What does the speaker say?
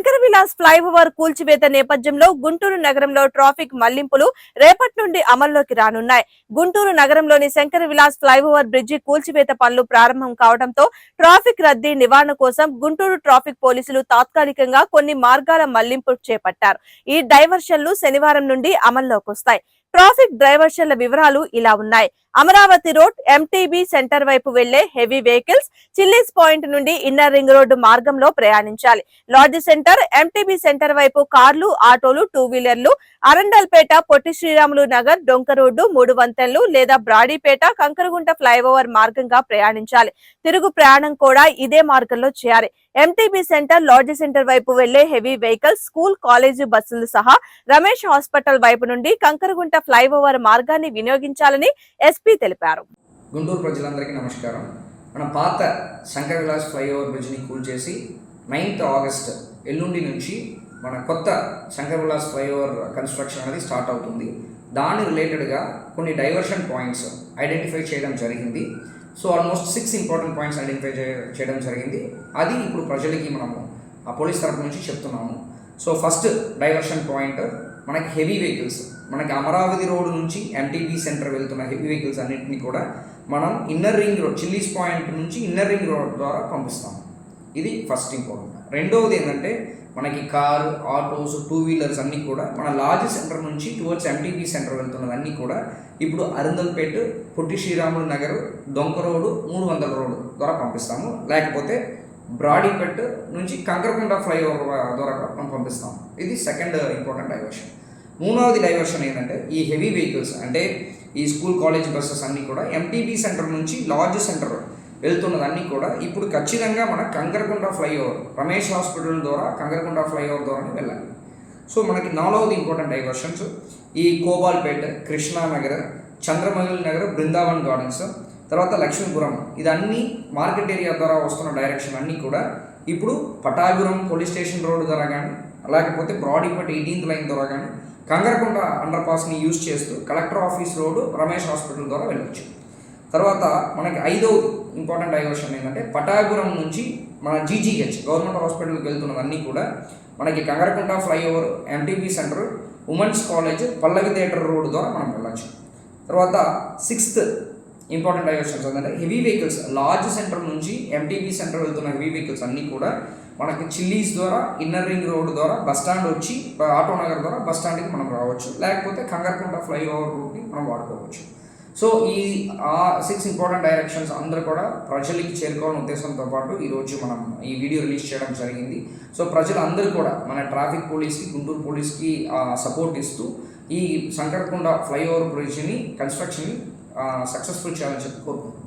Shankara Vilas flyover కూల్చివేత నేపథ్యంలో గుంటూరు నగరంలో ట్రాఫిక్ మళ్ళింపులు రేపటి నుండి అమల్లోకి రానున్నాయి. గుంటూరు నగరంలోని శంకర విలాస్ ఫ్లైఓవర్ బ్రిడ్జి కూల్చివేత పనులు ప్రారంభం కావడంతో ట్రాఫిక్ రద్దీ నివారణ కోసం గుంటూరు ట్రాఫిక్ పోలీసులు తాత్కాలికంగా కొన్ని మార్గాల మళ్ళింపు చేపట్టారు. ఈ డైవర్షన్లు శనివారం నుండి అమల్లోకి వస్తాయి. ట్రాఫిక్ డ్రైవర్షన్ల వివరాలు ఇలా ఉన్నాయి. అమరావతి రోడ్ ఎంటీబీ సెంటర్ వైపు వెళ్ళే హెవీ వెహికల్స్ చిల్లీస్ పాయింట్ నుండి ఇన్నర్ రింగ్ రోడ్డు మార్గంలో ప్రయాణించాలి. లాడ్జ్ సెంటర్ ఎంటీబీ సెంటర్ వైపు కార్లు ఆటోలు టూ వీలర్లు అరండల్పేట పొట్టి శ్రీరాములు నగర్ డొంక రోడ్డు మూడు వంతెన్లు లేదా బ్రాడీపేట కంకరగుంట ఫ్లైఓవర్ మార్గంగా ప్రయాణించాలి. తిరుగు ప్రయాణం కూడా ఇదే మార్గంలో చేయాలి. ఎంటీబీ సెంటర్ లాడ్జ్ సెంటర్ వైపు వెళ్ళే హెవీ వెహికల్స్ స్కూల్ కాలేజీ బస్సులు సహా రమేష్ హాస్పిటల్ వైపు నుండి కంకరగుంట ఫ్లైఓవర్ మార్గాన్ని వినియోగించాలని ఎస్పీ తెలిపారు. గుంటూరు ప్రజలందరికీ నమస్కారం. మన పాత శంకర విలాస్ ఫ్లైఓవర్ బ్రిడ్జ్ని కూల్చేసి నైన్త్ ఆగస్ట్ ఎల్లుండి నుంచి మన కొత్త శంకర విలాస్ ఫ్లైఓవర్ కన్స్ట్రక్షన్ అనేది స్టార్ట్ అవుతుంది. దాని రిలేటెడ్గా కొన్ని డైవర్షన్ పాయింట్స్ ఐడెంటిఫై చేయడం జరిగింది. So almost six important points identify చేయడం జరిగింది. అది ఇప్పుడు ప్రజలకి మనము ఆ పోలీస్ తరపు నుంచి చెప్తున్నాము. సో ఫస్ట్ డైవర్షన్ పాయింట్ మనకి హెవీ వెహికల్స్ మనకి అమరావతి రోడ్ నుంచి ఎంటీబీ సెంటర్ వెళ్తున్న హెవీ వెహికల్స్ అన్నింటినీ కూడా మనం inner ring road Chillies point నుంచి ఇన్నర్ రింగ్ రోడ్ ద్వారా పంపిస్తాం ఇది ఫస్ట్ ఇంపార్టెంట్ రెండవది ఏంటంటే మనకి కారు ఆటోస్ టూ వీలర్స్ అన్నీ కూడా మన లార్జ్ సెంటర్ నుంచి టువర్డ్స్ ఎంటీపీ సెంటర్ వెళ్తున్నవన్నీ కూడా ఇప్పుడు అరుందల్పేట్ పొట్టి శ్రీరాములు నగర్ దొంగ రోడ్డు మూడు వందల రోడ్డు ద్వారా పంపిస్తాము. లేకపోతే బ్రాడీపేట్ నుంచి కంకరకుంట ఫ్లైఓవర్ ద్వారా కూడా మనం పంపిస్తాం ఇది సెకండ్ ఇంపార్టెంట్ డైవర్షన్ మూడవది డైవర్షన్ ఏంటంటే ఈ హెవీ వెహికల్స్ అంటే ఈ స్కూల్ కాలేజ్ బస్సెస్ అన్నీ కూడా ఎంటీబీ సెంటర్ నుంచి లార్జ్ సెంటర్ వెళ్తున్నదన్నీ కూడా ఇప్పుడు ఖచ్చితంగా మన కంగరకొండ ఫ్లైఓవర్ రమేష్ హాస్పిటల్ ద్వారా కంగరకొండ ఫ్లైఓవర్ ద్వారానే వెళ్ళాలి. సో మనకి నాలుగవది ఇంపార్టెంట్ డైవర్షన్స్ ఈ కోబాల్పేట్ కృష్ణానగర్ చంద్రమల్లి నగర్ బృందావన్ గార్డెన్స్ తర్వాత లక్ష్మీపురం. ఇదన్నీ మార్కెట్ ఏరియా ద్వారా వస్తున్న డైరెక్షన్ అన్నీ కూడా ఇప్పుడు పటాభిపురం పోలీస్ స్టేషన్ రోడ్ ద్వారా కానీ లేకపోతే బ్రాడీపట్ ఎయిటీన్త్ లైన్ ద్వారా కానీ కంగరకొండ అండర్ పాస్ని యూజ్ చేస్తూ collector office road Ramesh hospital ద్వారా వెళ్ళొచ్చు. తర్వాత మనకి ఐదవది ఇంపార్టెంట్ డైవర్షన్ ఏంటంటే పటాపురం నుంచి మన జీజీహెచ్ గవర్నమెంట్ హాస్పిటల్కి వెళ్తున్నవన్నీ కూడా మనకి Kankaragunta flyover MTB centre women's college Pallavi theatre road ద్వారా మనం వెళ్ళచ్చు. తర్వాత సిక్స్త్ ఇంపార్టెంట్ డైవర్షన్స్ ఏంటంటే హెవీ వెహికల్స్ లార్జ్ సెంటర్ నుంచి ఎంటీబీ సెంటర్ వెళ్తున్న హెవీ వెహికల్స్ అన్నీ కూడా మనకి చిల్లీస్ ద్వారా ఇన్నర్ రింగ్ రోడ్ ద్వారా బస్ స్టాండ్ వచ్చి ఆటో నగర్ ద్వారా బస్ స్టాండ్కి మనం రావచ్చు. లేకపోతే కంగరకుంట ఫ్లైఓవర్ రూట్ని మనం వాడుకోవచ్చు. సో ఈ ఆ సిక్స్ ఇంపార్టెంట్ డైరెక్షన్స్ అందరూ కూడా ప్రజలకి చేరుకోవాలనే ఉద్దేశంతో పాటు ఈరోజు మనం ఈ వీడియో రిలీజ్ చేయడం జరిగింది. సో ప్రజలందరూ కూడా మన ట్రాఫిక్ పోలీస్కి గుంటూరు పోలీస్కి సపోర్ట్ ఇస్తూ ఈ శంకరకొండ ఫ్లైఓవర్ బ్రిడ్జ్ని కన్స్ట్రక్షన్ని సక్సెస్ఫుల్ చేయాలని చెప్పి కోరుకుంటున్నాను